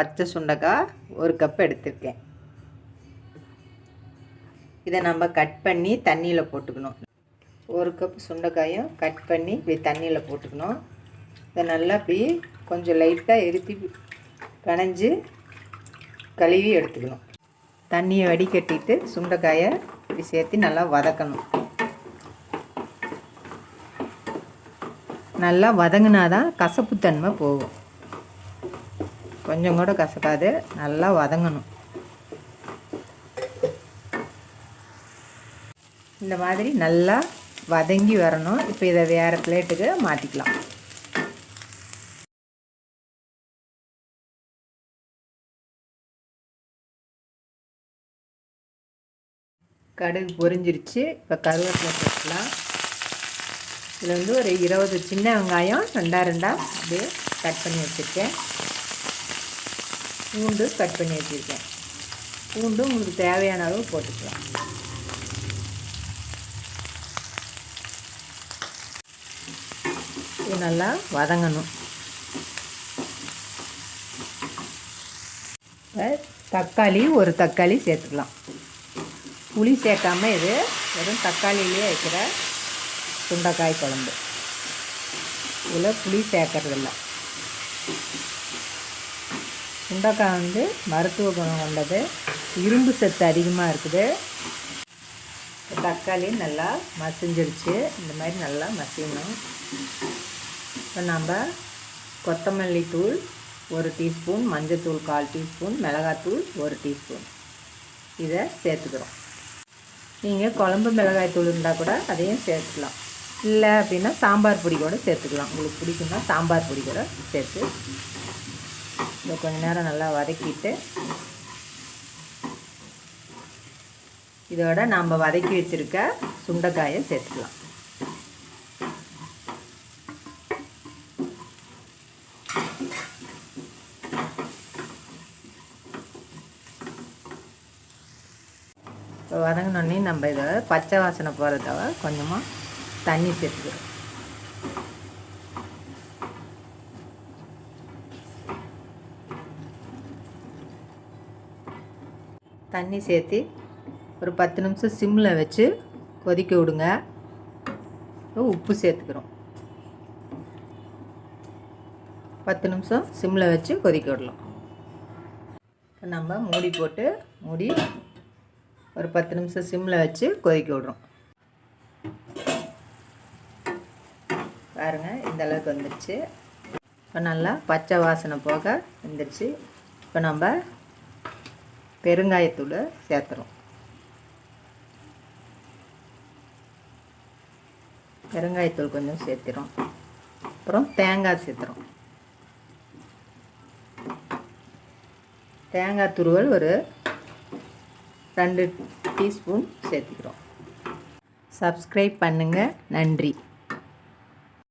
பச்சை சுண்டைக்காய் ஒரு கப் எடுத்திருக்கேன். இதை நம்ம கட் பண்ணி தண்ணியில் போட்டுக்கணும். ஒரு கப் சுண்டைக்காயும் கட் பண்ணி இப்படி தண்ணியில் போட்டுக்கணும். இதை நல்லா இப்படி கொஞ்சம் லைட்டாக எரித்தி கனைஞ்சு கழுவி எடுத்துக்கணும். தண்ணியை வடிகட்டிட்டு சுண்டைக்காயை இப்படி சேர்த்து நல்லா வதக்கணும். நல்லா வதங்கினாதான் கசப்புத்தன்மை போகும். கொஞ்சம் கூட கசக்காது. நல்லா வதங்கணும். இந்த மாதிரி நல்லா வதங்கி வரணும். இப்போ இதை வேறு பிளேட்டுக்கு மாற்றிக்கலாம் கடுகு பொரிஞ்சிருச்சு. இப்போ கருவேப்பிலை போட்டுக்கலாம். இதில் வந்து ஒரு இருபது சின்ன வெங்காயம் ரெண்டா ரெண்டாக அப்படியே கட் பண்ணி வச்சுருக்கேன். பூண்டு கட் பண்ணி வச்சுருக்கேன். பூண்டு உங்களுக்கு தேவையான அளவு போட்டுக்கலாம். இது நல்லா வதங்கணும். தக்காளி ஒரு தக்காளி சேர்த்துக்கலாம். புளி சேர்க்காம இது வெறும் தக்காளியிலே வைக்கிற சுண்டைக்காய் குழம்பு. இதில் புளி சேர்க்கறதில்ல. சுண்டக்காய் வந்து மருத்துவ குணம் கொண்டது. இரும்பு சத்து அதிகமாக இருக்குது. தக்காளி நல்லா மசிஞ்சிருச்சு. இந்த மாதிரி நல்லா மசியணும். இப்போ நம்ம கொத்தமல்லி தூள் ஒரு டீஸ்பூன் மஞ்சத்தூள் கால் டீஸ்பூன் மிளகாத்தூள் ஒரு டீஸ்பூன். இதை சேர்த்துக்கிறோம். நீங்கள் குழம்பு மிளகாய் தூள் இருந்தால் கூட அதையும் சேர்த்துக்கலாம். இல்லை அப்படின்னா சாம்பார் பொடி கூட சேர்த்துக்கலாம். உங்களுக்கு பிடிக்குன்னா சாம்பார் பொடி கூட சேர்த்து இதை கொஞ்சம் நேரம் நல்லா வதக்கிட்டு இதோட நாம் வதக்கி வச்சுருக்க சுண்டைக்காயை சேர்த்துக்கலாம். இப்போ வதங்கினோடனே நம்ம இதை பச்சை வாசனை போகிறதவ கொஞ்சமாக தண்ணி சேர்த்துக்கிறோம். தண்ணி சேர்த்து ஒரு பத்து நிமிஷம் சிம்மில் வச்சு கொதிக்க விடுங்க. உப்பு சேர்த்துக்கிறோம். பத்து நிமிஷம் சிம்மில் வச்சு கொதிக்க விடலாம். இப்போ நம்ம மூடி போட்டு மூடி ஒரு பத்து நிமிஷம் சிம்மில் வச்சு கொதிக்க விடுறோம். பாருங்கள் இந்த அளவுக்கு வந்துடுச்சு இப்போ நல்லா பச்சை வாசனை போக வந்துடுச்சு இப்போ நம்ம பெருங்காயத்தூள் சேர்த்துறோம். பெருங்காயத்தூள் கொஞ்சம் சேர்த்துறோம். அப்புறம் தேங்காய் சேர்த்துறோம். தேங்காய் துருவல் ஒரு ரெண்டு டீஸ்பூன் சேர்த்துக்கிறோம். சப்ஸ்கிரைப் பண்ணுங்கள் நன்றி.